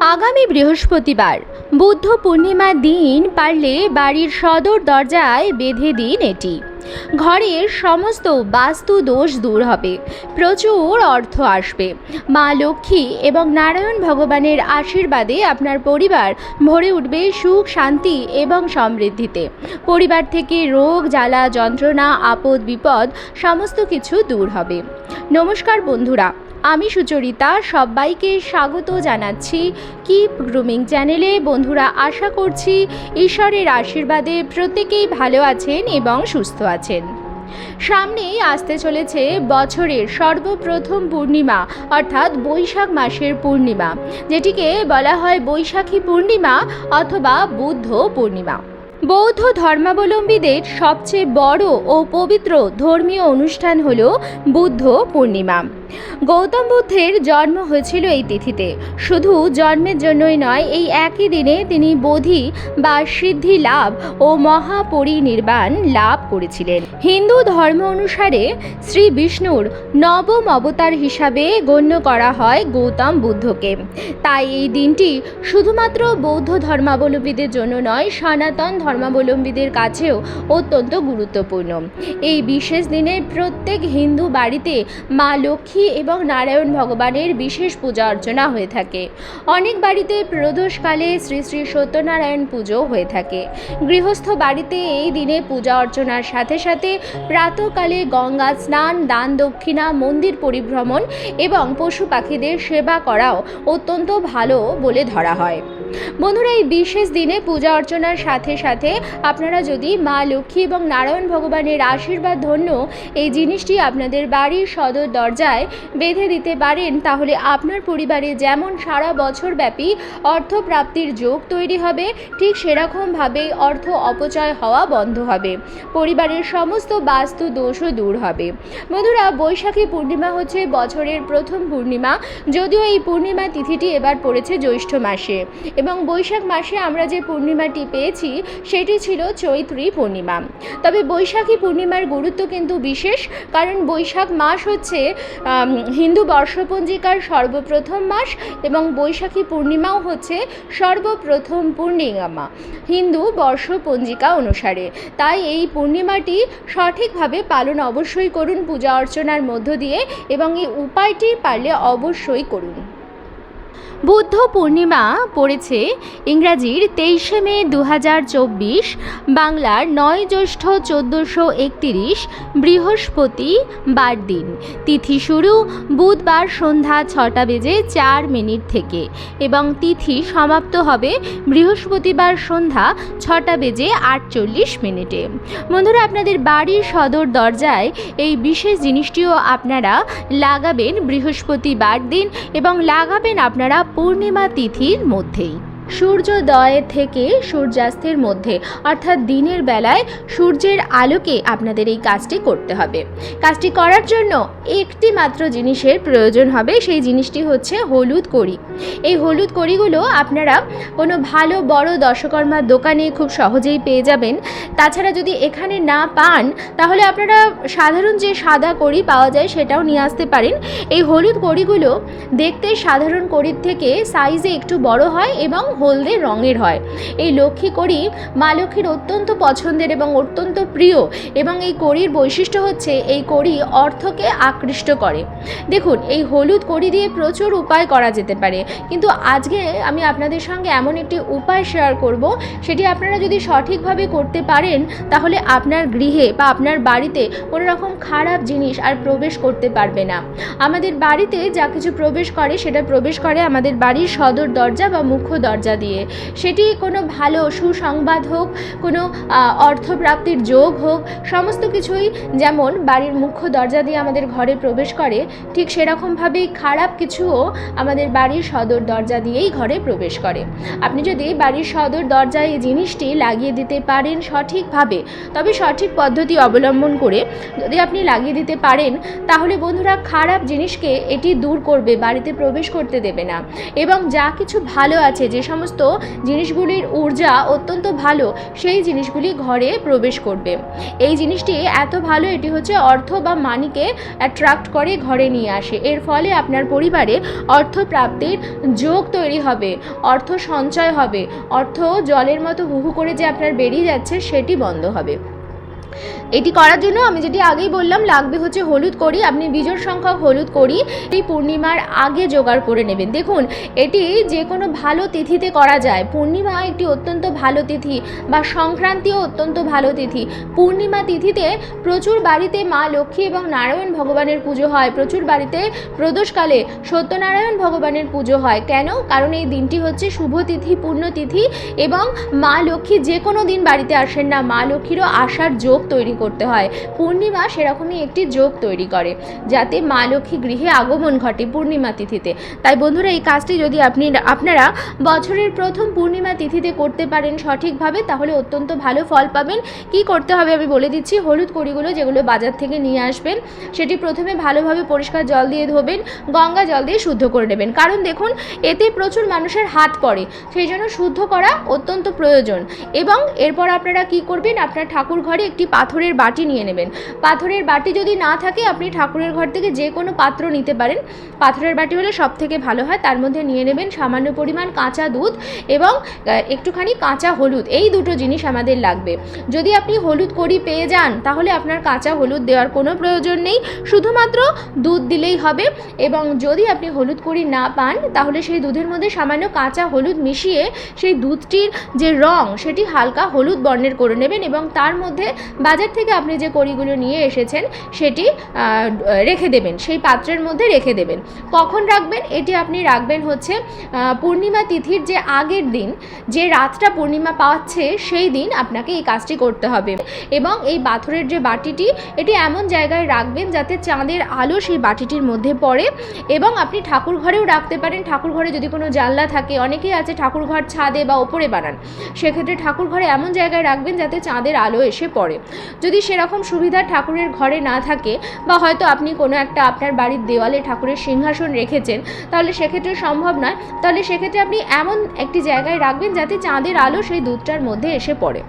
আগামী বৃহস্পতিবার, বুদ্ধ পূর্ণিমার দিন পারলে বাড়ির সদর দরজায় বেঁধে দিন এটি। ঘরের সমস্ত বাস্তু দোষ দূর হবে, প্রচুর অর্থ আসবে। মা লক্ষ্মী এবং নারায়ণ ভগবানের আশীর্বাদে আপনার পরিবার ভরে উঠবে সুখ, শান্তি এবং সমৃদ্ধিতে। পরিবার থেকে রোগ, জ্বালা, যন্ত্রণা আপদ বিপদ সমস্ত কিছু দূর হবে। নমস্কার বন্ধুরা আমি সুচরিতা, সবাইকে স্বাগত জানাচ্ছি কিপ গ্রুমিং চ্যানেলে বন্ধুরা, আশা করছি ঈশ্বরের আশীর্বাদে প্রত্যেকেই ভালো আছেন এবং সুস্থ আছেন। সামনেই আসতে চলেছে বছরের সর্বপ্রথম পূর্ণিমা, অর্থাৎ বৈশাখ মাসের পূর্ণিমা, যেটিকে বলা হয় বৈশাখী পূর্ণিমা অথবা বুদ্ধ পূর্ণিমা। বৌদ্ধ ধর্মাবলম্বীদের সবচেয়ে বড় ও পবিত্র ধর্মীয় অনুষ্ঠান হল বুদ্ধ পূর্ণিমা। গৌতম বুদ্ধের জন্ম হয়েছিল এই তিথিতে। শুধু জন্মের জন্যই নয়, এই একই দিনে তিনি বোধি বা সিদ্ধি লাভ ও মহাপরিনির্বাণ লাভ করেছিলেন। হিন্দু ধর্ম অনুসারে শ্রী বিষ্ণুর নবম অবতার হিসাবে গণ্য করা হয় গৌতম বুদ্ধকে। তাই এই দিনটি শুধুমাত্র বৌদ্ধ ধর্মাবলম্বীদের জন্য নয়, সনাতন ধর্মাবলম্বীদের কাছেও অত্যন্ত গুরুত্বপূর্ণ। এই বিশেষ দিনে প্রত্যেক হিন্দু বাড়িতে মা লক্ষ্মী এবং নারায়ণ ভগবানের বিশেষ পূজা অর্চনা হয়ে থাকে। অনেক বাড়িতে প্রদোষকালে শ্রী শ্রী সত্যনারায়ণ পুজো হয়ে থাকে। গৃহস্থ বাড়িতে এই দিনে পূজা অর্চনার সাথে সাথে প্রাতকালে গঙ্গা স্নান, দান দক্ষিণা, মন্দির পরিভ্রমণ এবং পশু পাখিদের সেবা করাও অত্যন্ত ভালো বলে ধরা হয়। বন্ধুরা, এই বিশেষ দিনে পূজা অর্চনার সাথে সাথে আপনারা যদি মা লক্ষ্মী এবং নারায়ণ ভগবানের আশীর্বাদ ধন্য এই জিনিসটি আপনাদের বাড়ির সদর দরজায় বেঁধে দিতে পারেন, তাহলে আপনার পরিবারে যেমন সারা বছর ব্যাপী অর্থ প্রাপ্তির যোগ তৈরি হবে, ঠিক সেরকমভাবেই অর্থ অপচয় হওয়া বন্ধ হবে। পরিবারের সমস্ত বাস্তু দোষও দূর হবে। বন্ধুরা, বৈশাখী পূর্ণিমা হচ্ছে বছরের প্রথম পূর্ণিমা, যদিও এই পূর্ণিমা তিথিটি এবার পড়েছে জ্যৈষ্ঠ মাসে। এবং বৈশাখ মাসে আমরা যে পূর্ণিমাটি পেয়েছি, সেটি ছিল চৈত্রী পূর্ণিমা। তবে বৈশাখী পূর্ণিমার গুরুত্ব কিন্তু বিশেষ, কারণ বৈশাখ মাস হচ্ছে হিন্দু বর্ষপঞ্জিকার সর্বপ্রথম মাস এবং বৈশাখী পূর্ণিমাও হচ্ছে সর্বপ্রথম পূর্ণিমা, হিন্দু বর্ষপঞ্জিকা অনুসারে। তাই এই পূর্ণিমাটি সঠিকভাবে পালন অবশ্যই করুন, পূজা অর্চনার মধ্য দিয়ে এবং এই উপায়টি পারলে অবশ্যই করুন। বুদ্ধ পূর্ণিমা পড়েছে ইংরাজির তেইশে মে দু হাজার চব্বিশ, বাংলার নয় জ্যৈষ্ঠ চোদ্দোশো একতিরিশ, বৃহস্পতি বার দিন। তিথি শুরু বুধবার সন্ধ্যা ছটা বেজে চার মিনিট থেকে এবং তিথি সমাপ্ত হবে বৃহস্পতিবার সন্ধ্যা ছটা বেজে আটচল্লিশ মিনিটে। বন্ধুরা, আপনাদের বাড়ির সদর দরজায় এই বিশেষ জিনিসটিও আপনারা লাগাবেন বৃহস্পতিবার দিন এবং লাগাবেন আপনারা পূর্ণিমা তিথির মধ্যেই। সূর্যোদয় থেকে সূর্যাস্তের মধ্যে, অর্থাৎ দিনের বেলায় সূর্যের আলোকে আপনাদের এই কাজটি করতে হবে। কাজটি করার জন্য একটি মাত্র জিনিসের প্রয়োজন হবে, সেই জিনিসটি হচ্ছে হলুদ কড়ি। এই হলুদ কড়িগুলো আপনারা কোনো ভালো, বড় দশকর্মার দোকানে খুব সহজেই পেয়ে যাবেন। তাছাড়া যদি এখানে না পান, তাহলে আপনারা সাধারণ যে সাদা কড়ি পাওয়া যায় সেটাও নিয়ে আসতে পারেন। এই হলুদ কড়িগুলো দেখতে সাধারণ কড়ির থেকে সাইজে একটু বড় হয় এবং হলদে রঙের হয়। এই লক্ষ্মী কড়ি মা লক্ষ্মীর অত্যন্ত পছন্দের এবং অত্যন্ত প্রিয় এবং এই কড়ির বৈশিষ্ট্য হচ্ছে এই কড়ি অর্থকে আকৃষ্ট করে। দেখুন, এই হলুদ কড়ি দিয়ে প্রচুর উপায় করা যেতে পারে। কিন্তু আজকে আমি আপনাদের সঙ্গে এমন একটি উপায় শেয়ার করব, সেটি আপনারা যদি সঠিকভাবে করতে পারেন, তাহলে আপনার গৃহে বা আপনার বাড়িতে কোনো রকম খারাপ জিনিস আর প্রবেশ করতে পারবে না। আমাদের বাড়িতে যা কিছু প্রবেশ করে, সেটা প্রবেশ করে আমাদের বাড়ির সদর দরজা বা মুখ্য দরজা। দিয়ে। সেটি কোনো ভালো সুসংবাদ হোক, কোনো অর্থপ্রাপ্তির যোগ হোক, সমস্ত কিছুই যেমন বাড়ির মুখ্য দরজা দিয়ে আমাদের ঘরে প্রবেশ করে, ঠিক সেরকমভাবেই খারাপ কিছুও আমাদের বাড়ির সদর দরজা দিয়েই ঘরে প্রবেশ করে। আপনি যদি বাড়ির সদর দরজায় এই জিনিসটি লাগিয়ে দিতে পারেন সঠিকভাবে, তবে সঠিক পদ্ধতি অবলম্বন করে যদি আপনি লাগিয়ে দিতে পারেন, তাহলে বন্ধুরা খারাপ জিনিসকে এটি দূর করবে, বাড়িতে প্রবেশ করতে দেবে না। এবং যা কিছু ভালো আছে, যে সমস্ত সমস্ত জিনিসগুলির ঊর্জা অত্যন্ত ভালো, সেই জিনিসগুলি ঘরে প্রবেশ করবে। এই জিনিসটি এত ভালো, এটি হচ্ছে অর্থ বা মানিকে অ্যাট্রাক্ট করে ঘরে নিয়ে আসে। এর ফলে আপনার পরিবারে অর্থ প্রাপ্তির যোগ তৈরি হবে, অর্থ সঞ্চয় হবে, অর্থ জলের মতো হুহু করে যে আপনার বেরিয়ে যাচ্ছে, সেটি বন্ধ হবে। এটি করার জন্য আমি যেটি আগেই বললাম, লাগবে হচ্ছে হলুদ করি আপনি বিজোড় সংখ্যক হলুদ করি এই পূর্ণিমার আগে জোগাড় করে নেবেন। দেখুন, এটি যে কোনো ভালো তিথিতে করা যায়। পূর্ণিমা একটি অত্যন্ত ভালো তিথি বা সংক্রান্তিও অত্যন্ত ভালো তিথি। পূর্ণিমা তিথিতে প্রচুর বাড়িতে মা লক্ষ্মী এবং নারায়ণ ভগবানের পুজো হয়। প্রচুর বাড়িতে প্রদোষকালে সত্যনারায়ণ ভগবানের পুজো হয়। কেন? কারণ এই দিনটি হচ্ছে শুভ তিথি পুণ্যতিথি এবং মা লক্ষ্মী যে কোনো দিন বাড়িতে আসেন না। মা লক্ষ্মীরও আসার যোগ তৈরি করতে হয়। পূর্ণিমা সেরকমই একটি যোগ তৈরি করে, যাতে মা লক্ষ্মী গৃহে আগমন ঘটে পূর্ণিমা তিথিতে। তাই বন্ধুরা, এই কাজটি যদি আপনি, আপনারা বছরের প্রথম পূর্ণিমা তিথিতে করতে পারেন সঠিকভাবে, তাহলে অত্যন্ত ভালো ফল পাবেন। কি করতে হবে আমি বলে দিচ্ছি, হলুদ কড়িগুলো যেগুলো বাজার থেকে নিয়ে আসবেন, সেটি প্রথমে ভালোভাবে পরিষ্কার জল দিয়ে ধোবেন, গঙ্গা জল দিয়ে শুদ্ধ করে নেবেন। কারণ দেখুন, এতে প্রচুর মানুষের হাত পড়ে, সেই জন্য শুদ্ধ করা অত্যন্ত প্রয়োজন। এবং এরপর আপনারা কি করবেন, আপনার ঠাকুর ঘরে একটি পাথরের বাটি নিয়ে নেবেন। পাথরের বাটি যদি না থাকে, আপনি ঠাকুরের ঘর থেকে যে কোনো পাত্র নিতে পারেন। পাথরের বাটি হলে সব থেকে ভালো হয়, তার মধ্যে নিয়ে নেবেন সামান্য পরিমাণ কাঁচা দুধ এবং একটুখানি কাঁচা হলুদ। এই দুটো জিনিস আমাদের লাগবে। যদি আপনি হলুদ করি পেয়ে যান, তাহলে আপনার কাঁচা হলুদ দেওয়ার কোনো প্রয়োজন নেই। শুধুমাত্র দুধ দিলেই হবে এবং যদি আপনি হলুদ করি না পান, তাহলে সেই দুধের মধ্যে সামান্য কাঁচা হলুদ মিশিয়ে সেই দুধটির যে রং, সেটি হালকা হলুদ বর্ণের করে নেবেন এবং তার মধ্যে বাজার থেকে আপনি যে কড়িগুলো নিয়ে এসেছেন, সেটি রেখে দেবেন, সেই পাত্রের মধ্যে রেখে দেবেন। কখন রাখবেন? এটি আপনি রাখবেন হচ্ছে পূর্ণিমা তিথির যে আগের দিন, যে রাতটা পূর্ণিমা পাচ্ছে, সেই দিন আপনাকে এই কাজটি করতে হবে। এবং এই পাথরের যে বাটিটি, এটি এমন জায়গায় রাখবেন যাতে চাঁদের আলো সেই বাটিটির মধ্যে পড়ে এবং আপনি ঠাকুর ঘরেও রাখতে পারেন। ঠাকুর ঘরে যদি কোনো জানলা থাকে, অনেকেই আছে ঠাকুর ঘর ছাদে বা ওপরে বানান। সেক্ষেত্রে ঠাকুর ঘরে এমন জায়গায় রাখবেন যাতে চাঁদের আলো এসে পড়ে। যদি সেরকম সুবিধা ঠাকুরের ঘরে না থাকে বা হয়তো আপনি কোনো একটা আপনার বাড়ির দেওয়ালে ঠাকুরের সিংহাসন রেখেছেন, তাহলে সেক্ষেত্রে সম্ভব নয়। তাহলে সেক্ষেত্রে আপনি এমন একটি জায়গায় রাখবেন যাতে চাঁদের আলো সেই দুধটার মধ্যে এসে পড়ে।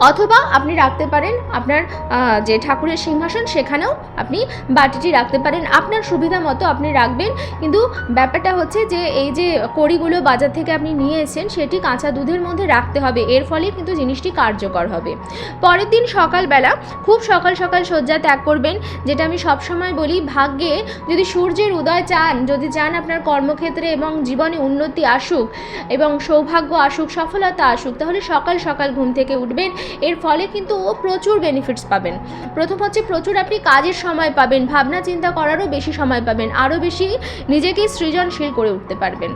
অথবা আপনি রাখতে পারেন আপনার যে ঠাকুরের সিংহাসন সেখানেও আপনি বাটিটি রাখতে পারেন। আপনার সুবিধা মতো আপনি রাখবেন। কিন্তু ব্যাপারটা হচ্ছে যে, এই যে কড়িগুলো বাজার থেকে আপনি নিয়ে এসেছেন, সেটি কাঁচা দুধের মধ্যে রাখতে হবে। এর ফলে কিন্তু জিনিসটি কার্যকর হবে। পরের দিন সকালবেলা খুব সকাল সকাল শয্যা ত্যাগ করবেন, যেটা আমি সবসময় বলি, ভাগ্যে যদি সূর্যের উদয় চান, যদি চান আপনার কর্মক্ষেত্রে এবং জীবনে উন্নতি আসুক এবং সৌভাগ্য আসুক, সফলতা আসুক, তাহলে সকাল সকাল ঘুম থেকে উঠবেন। এর ফলে কিন্তু ও প্রচুর বেনিফিটস পাবেন। প্রথম হচ্ছে প্রচুর আপনি কাজের সময় পাবেন, ভাবনা চিন্তা করারও বেশি সময় পাবেন, আরও বেশি নিজেকে সৃজনশীল করে উঠতে পারবেন।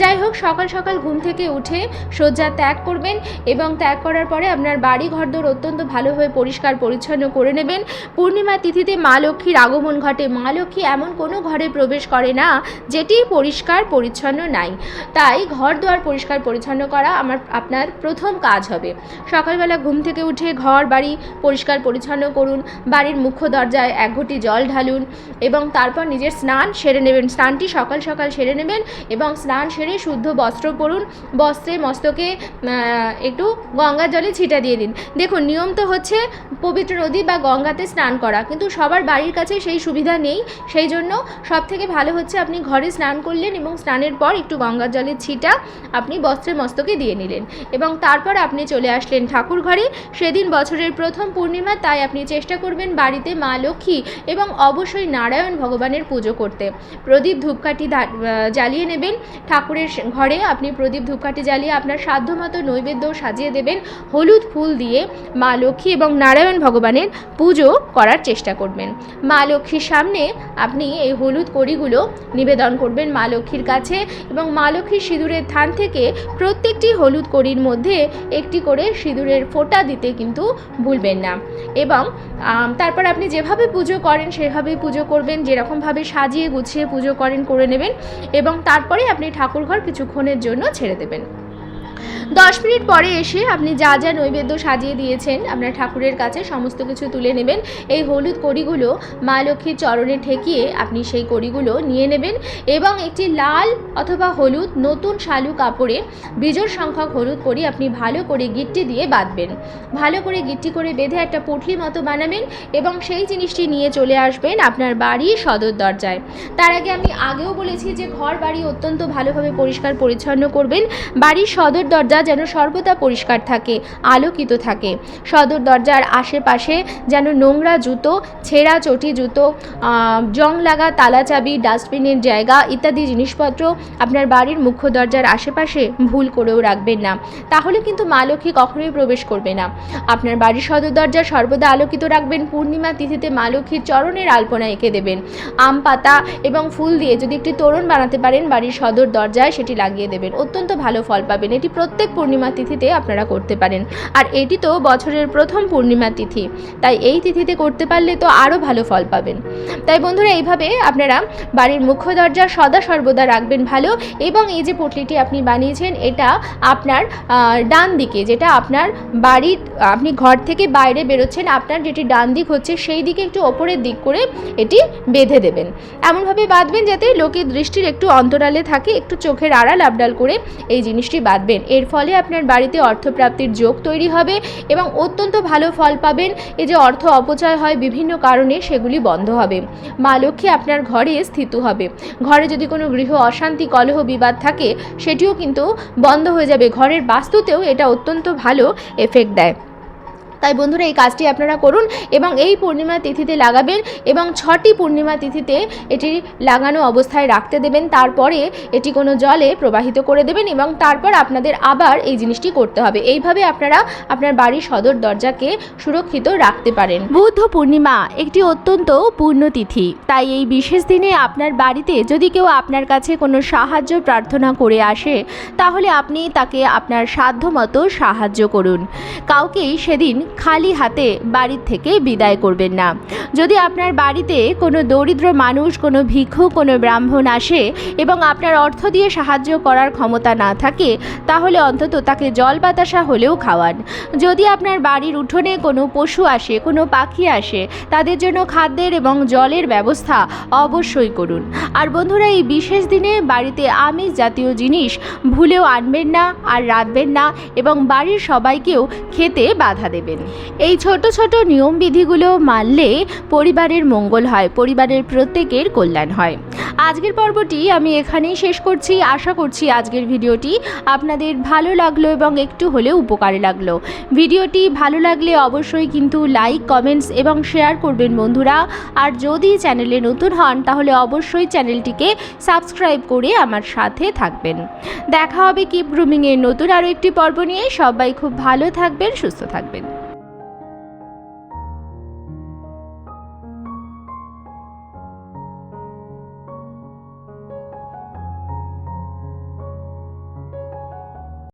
যাই হোক, সকাল সকাল ঘুম থেকে উঠে শয্যা ত্যাগ করবেন এবং ত্যাগ করার পরে আপনার বাড়ি ঘরদোর অত্যন্ত ভালোভাবে পরিষ্কার পরিচ্ছন্ন করে নেবেন। পূর্ণিমা তিথিতে মা লক্ষ্মীর আগমন ঘটে। মা লক্ষ্মী এমন কোনো ঘরে প্রবেশ করে না যেটি পরিষ্কার পরিচ্ছন্ন নাই। তাই ঘর দুয়ার পরিষ্কার পরিচ্ছন্ন করা আমার, আপনার প্রথম কাজ হবে। সকালবেলা ঘুম থেকে উঠে ঘর বাড়ি পরিষ্কার পরিচ্ছন্ন করুন, বাড়ির মুখ্য দরজায় এক ঘটি জল ঢালুন এবং তারপর নিজের স্নান সেরে নেবেন। স্নানটি সকাল সকাল সেরে নেবেন এবং স্নান সেরে শুদ্ধ বস্ত্র পরুন, বস্ত্রে মস্তকে একটু গঙ্গা জলে ছিটা দিয়ে দিন। দেখুন, নিয়ম তো হচ্ছে পবিত্র নদী বা গঙ্গাতে স্নান করা, কিন্তু সবার বাড়ির কাছে সেই সুবিধা নেই। সেই জন্য সব থেকে ভালো হচ্ছে আপনি ঘরে স্নান করলেন এবং স্নানের পর একটু গঙ্গা জলের ছিটা আপনি বস্ত্রের মস্তকে দিয়ে নিলেন এবং তারপর আপনি চলে আসলেন ঠাকুর ঘরে সেদিন বছরের প্রথম পূর্ণিমা, তাই আপনি চেষ্টা করবেন বাড়িতে মা লক্ষ্মী এবং অবশ্যই নারায়ণ ভগবানের পুজো করতে। প্রদীপ ধূপকাঠি জ্বালিয়ে নেবেন। ঠাকুরের ঘরে আপনি প্রদীপ ধূপকাঠি জ্বালিয়ে আপনার সাধ্যমতো নৈবেদ্য সাজিয়ে দেবেন। হলুদ ফুল দিয়ে মা লক্ষ্মী এবং নারায়ণ ভগবানের পুজো করার চেষ্টা করবেন। মা লক্ষ্মীর সামনে আপনি এই হলুদ কড়িগুলো নিবেদন করবেন মা লক্ষ্মীর কাছে এবং মা লক্ষ্মীর সিঁদুরের থান থেকে প্রত্যেকটি হলুদ কড়ির মধ্যে একটি করে সিঁদুরের ফোঁটা দিতে কিন্তু ভুলবেন না। এবং তারপর আপনি যেভাবে পুজো করেন, সেভাবেই পুজো করবেন, যেরকমভাবে সাজিয়ে গুছিয়ে পুজো করেন, করে নেবেন এবং তারপরে আপনি ঠাকুরঘর কিছুক্ষণের জন্য ছেড়ে দেবেন। দশ মিনিট পরে এসে আপনি যা যা নৈবেদ্য সাজিয়ে দিয়েছেন, আপনার ঠাকুরের কাছে সমস্ত কিছু তুলে নেবেন। এই হলুদ কড়িগুলো মা লক্ষ্মীর চরণে ঠেকিয়ে আপনি সেই কড়িগুলো নিয়ে নেবেন এবং একটি লাল অথবা হলুদ নতুন শালু কাপড়ে বিজোড় সংখ্যক হলুদ করি আপনি ভালো করে গিট্টি দিয়ে বাঁধবেন। ভালো করে গিট্টি করে বেঁধে একটা পুটলি মতো বানাবেন এবং সেই জিনিসটি নিয়ে চলে আসবেন আপনার বাড়ির সদর দরজায়। তার আগে আমি আগেও বলেছি যে ঘর বাড়ি অত্যন্ত ভালোভাবে পরিষ্কার পরিচ্ছন্ন করবেন। বাড়ির সদর দরজা যেন সর্বদা পরিষ্কার থাকে, আলোকিত থাকে। সদর দরজার আশেপাশে যেন নোংরা জুতো, ছেঁড়া চটি জুতো জং লাগা তালা চাবি, ডাস্টবিনের জায়গা ইত্যাদি জিনিসপত্র আপনার বাড়ির মুখ্য দরজার আশেপাশে ভুল করেও রাখবেন না। তাহলে কিন্তু মা লক্ষ্মী কখনোই প্রবেশ করবে না। আপনার বাড়ির সদর দরজা সর্বদা আলোকিত রাখবেন, পূর্ণিমা তিথিতে মা লক্ষ্মীর চরণের আলপনা এঁকে দেবেন। আম পাতা এবং ফুল দিয়ে যদি একটি তোরণ বানাতে পারেন, বাড়ির সদর দরজায় সেটি লাগিয়ে দেবেন। অত্যন্ত ভালো ফল পাবেন। এটি প্রত্যেক পূর্ণিমা তিথিতে আপনারা করতে পারেন। আর এটি তো বছরের প্রথম পূর্ণিমা তিথি, তাই এই তিথিতে করতে পারলে তো আরও ভালো ফল পাবেন। তাই বন্ধুরা, এইভাবে আপনারা বাড়ির মুখ্য দরজা সদা সর্বদা রাখবেন ভালো, এবং এই যে পুটলিটি আপনি বানিয়েছেন, এটা আপনার ডান দিকে, যেটা আপনার বাড়ির, আপনি ঘর থেকে বাইরে বেরোচ্ছেন, আপনার যেটি ডান দিক হচ্ছে, সেই দিকে একটু ওপরের দিক করে এটি বেঁধে দেবেন। এমনভাবে বাঁধবেন যাতে লোকের দৃষ্টির একটু অন্তরালে থাকে, একটু চোখের আড়াল আবডাল করে এই জিনিসটি বাঁধবেন। এর ফলে আপনার বাড়িতে অর্থপ্রাপ্তির যোগ তৈরি হবে এবং অত্যন্ত ভালো ফল পাবেন। এ যে অর্থ অপচয় হয় বিভিন্ন কারণে সেগুলি বন্ধ হবে। মা লক্ষ্মী আপনার ঘরে স্থিত হবে। ঘরে যদি কোনো গৃহ অশান্তি, কলহ, বিবাদ থাকে, সেটিও কিন্তু বন্ধ হয়ে যাবে। ঘরের বাস্তুতেও এটা অত্যন্ত ভালো এফেক্ট দেয়। তাই বন্ধুরা এই কাজটি আপনারা করুন এবং এই পূর্ণিমা তিথিতে লাগাবেন এবং ছটি পূর্ণিমা তিথিতে এটি লাগানো অবস্থায় রাখতে দেবেন। তারপরে এটি কোনো জলে প্রবাহিত করে দেবেন এবং তারপর আপনাদের আবার এই জিনিসটি করতে হবে। এইভাবে আপনারা আপনার বাড়ির সদর দরজাকে সুরক্ষিত রাখতে পারেন। বুদ্ধ পূর্ণিমা একটি অত্যন্ত পূর্ণতিথি তাই এই বিশেষ দিনে আপনার বাড়িতে যদি কেউ আপনার কাছে কোনো সাহায্য, প্রার্থনা করে আসে, তাহলে আপনি তাকে আপনার সাধ্যমতো সাহায্য করুন। কাউকেই সেদিন খালি হাতে বাড়ির থেকে বিদায় করবেন না। যদি আপনার বাড়িতে কোনো দরিদ্র মানুষ, কোনো ভিক্ষু, কোনো ব্রাহ্মণ আসে এবং আপনার অর্থ দিয়ে সাহায্য করার ক্ষমতা না থাকে, তাহলে অন্তত তাকে জল বাতাসা হলেও খাওয়ান। যদি আপনার বাড়ির উঠোনে কোনো পশু আসে, কোনো পাখি আসে, তাদের জন্য খাদ্যের এবং জলের ব্যবস্থা অবশ্যই করুন। আর বন্ধুরা, এই বিশেষ দিনে বাড়িতে আমিষ জাতীয় জিনিস ভুলেও আনবেন না, আর রাঁধবেন না এবং বাড়ির সবাইকেও খেতে বাধা দেবেন। এই ছোট ছোট নিয়মবিধিগুলো মানলে পরিবারের মঙ্গল হয়, পরিবারের প্রত্যেকের কল্যাণ হয়। আজকের পর্বটি আমি এখানেই শেষ করছি। আশা করছি আজকের ভিডিওটি আপনাদের ভালো লাগল এবং একটু হলেও উপকারে লাগল। ভিডিওটি ভালো লাগলে অবশ্যই কিন্তু লাইক, কমেন্টস এবং শেয়ার করবেন বন্ধুরা। আর যদি চ্যানেলে নতুন হন, তাহলে অবশ্যই চ্যানেলটিকে সাবস্ক্রাইব করে আমার সাথে থাকবেন। দেখা হবে কিপ গ্রুমিংয়ের নতুন আরও একটি পর্ব নিয়ে। সবাই খুব ভালো থাকবেন সুস্থ থাকবেন।